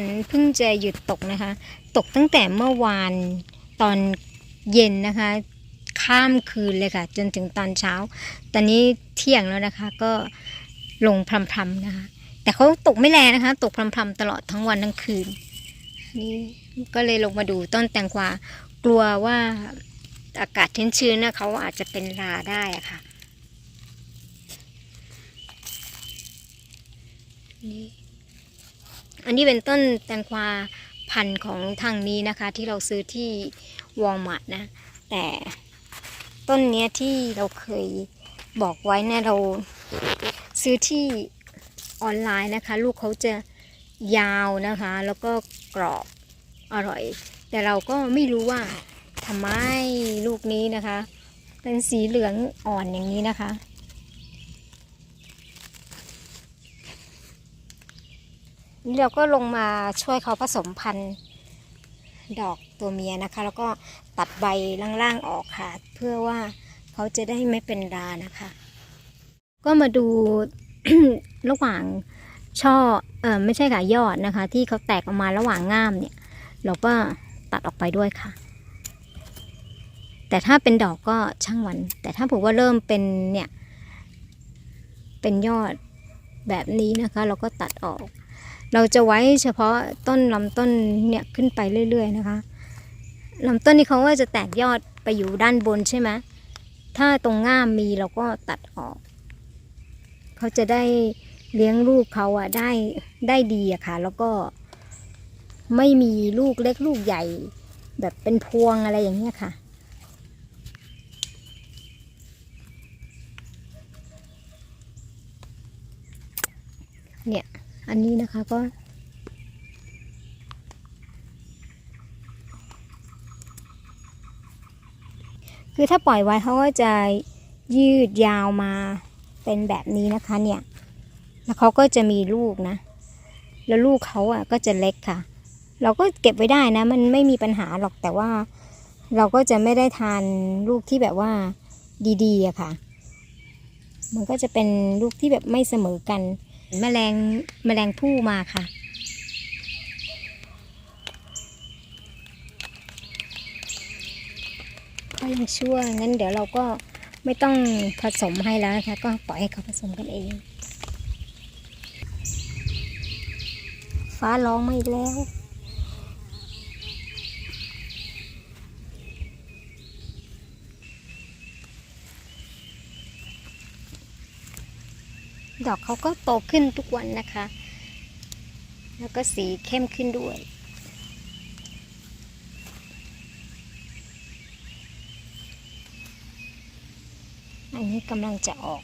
นเพิ่งจะหยุดตกนะคะ ตกตั้งแต่เมื่อวานตอนเย็นนะคะ ข้ามคืนเลยค่ะ จนถึงตอนเช้า ตอนนี้เที่ยงแล้วนะคะก็ลงพรำๆนะคะ แต่เขาตกไม่แรงนะคะ ตกพรำๆตลอดทั้งวันทั้งคืน นี่ก็เลยลงมาดูต้นแตงกวากลัวว่าอากาศชื้นๆนะเขาอาจจะเป็นราได้อะค่ะนี่ อันนี้เป็นต้นแตงกวาพันธุ์ของทางนี้นะคะ ที่เราซื้อที่วอลมาร์ทนะ แต่ต้นเนี้ยที่เราเคยบอกไว้เนี่ยเราซื้อที่ออนไลน์นะคะ ลูกเขาจะยาวนะคะ แล้วก็กรอบอร่อย แต่เราก็ไม่รู้ว่าทำไมลูกนี้นะคะ เป็นสีเหลืองอ่อนอย่างนี้นะคะ นี่เราก็ลงมาช่วยเขาผสมพันธุ์ดอกตัวเมียนะคะ แล้วก็ตัดใบล่างๆออกค่ะ เพื่อว่าเขาจะได้ไม่เป็นรานะคะ ก็มาดู ระหว่างช่อเออไม่ใช่ค่ะยอดนะคะ ที่เขาแตกออกมาระหว่างง่ามเนี่ย เราก็ตัดออกไปด้วยค่ะ แต่ถ้าเป็นดอกก็ช่างมัน แต่ถ้าผมว่าเริ่มเป็นเนี่ย เป็นยอดแบบนี้นะคะ เราก็ตัดออก เราจะไว้เฉพาะต้นลำต้นเนี่ยขึ้นไปเรื่อย ๆ นะคะลำต้นนี้เขาว่าจะแตกยอดไปอยู่ด้านบนใช่ไหมถ้าตรงง่ามมีเราก็ตัดออก เขาจะได้เลี้ยงลูกเขาอะได้ได้ดีอะค่ะ แล้วก็ไม่มีลูกเล็กลูกใหญ่ แบบเป็นพวงอะไรอย่างเงี้ยค่ะ เนี่ย อันนี้นะคะก็ คือถ้าปล่อยไว้เขาก็จะยืดยาวมาเป็นแบบนี้นะคะเนี่ย แล้วเขาก็จะมีลูกนะ แล้วลูกเขาอะก็จะเล็กค่ะ เราก็เก็บไว้ได้นะ มันไม่มีปัญหาหรอกแต่ว่า เราก็จะไม่ได้ทานลูกที่แบบว่าดีๆอะค่ะ มันก็จะเป็นลูกที่แบบไม่เสมอกัน แมลงแมลงผู้มาค่ะ ก็ยังชั่วงั้นเดี๋ยวเราก็ไม่ต้องผสมให้แล้วนะคะ ก็ปล่อยให้เขาผสมกันเอง ฟ้าร้องมาอีกแล้ว ดอกเขาก็โตขึ้นทุกวันนะคะ แล้วก็สีเข้มขึ้นด้วย อันนี้กำลังจะออก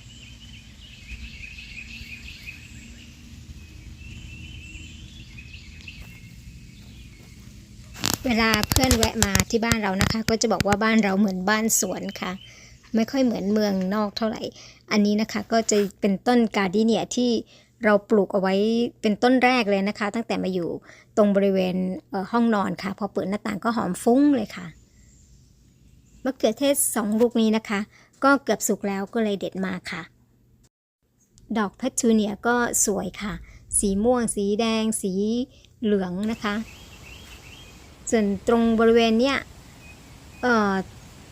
เวลาเพื่อนแวะมาที่บ้านเรานะคะ ก็จะบอกว่าบ้านเราเหมือนบ้านสวนค่ะ ไม่ค่อยเหมือนเมืองนอกเท่าไหร่ อันนี้นะคะก็จะเป็นต้นการ์ดิเนียที่เราปลูกเอาไว้เป็นต้นแรกเลยนะคะ ตั้งแต่มาอยู่ตรงบริเวณเห้องนอนค่ะ พอเปิดหน้าต่างก็หอมฟุ้งเลยค่ะมะเขือเทศสองลูกนี้นะคะ ก็เกือบสุกแล้วก็เลยเด็ดมาค่ะ ดอกเพชรทูเนียก็สวยค่ะ สีม่วง สีแดง สีเหลืองนะคะ ส่วนตรงบริเวณเนี้ยเอ่อ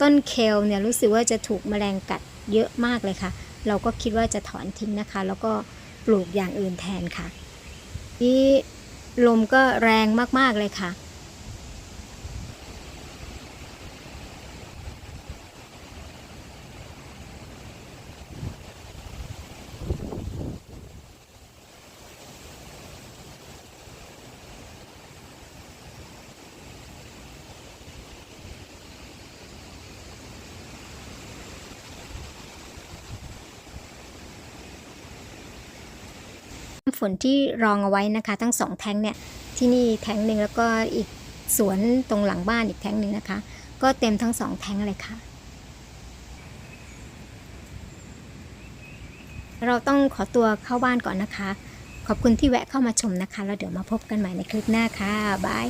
ต้นเคลเนี่ยรู้สึกว่าจะถูกแมลงกัดเยอะมากเลยค่ะ เราก็คิดว่าจะถอนทิ้งนะคะ แล้วก็ปลูกอย่างอื่นแทนค่ะนี่ลมก็แรงมากๆเลยค่ะ ฝนที่รองเอาไว้นะคะ ทั้งสองแทงเนี่ยที่นี่แทงหนึ่งแล้วก็อีกสวนตรงหลังบ้านอีกแทงหนึ่งนะคะ ก็เต็มทั้งสองแทงเลยค่ะ เราต้องขอตัวเข้าบ้านก่อนนะคะ ขอบคุณที่แวะเข้ามาชมนะคะ แล้วเดี๋ยวมาพบกันใหม่ในคลิปหน้าค่ะบาย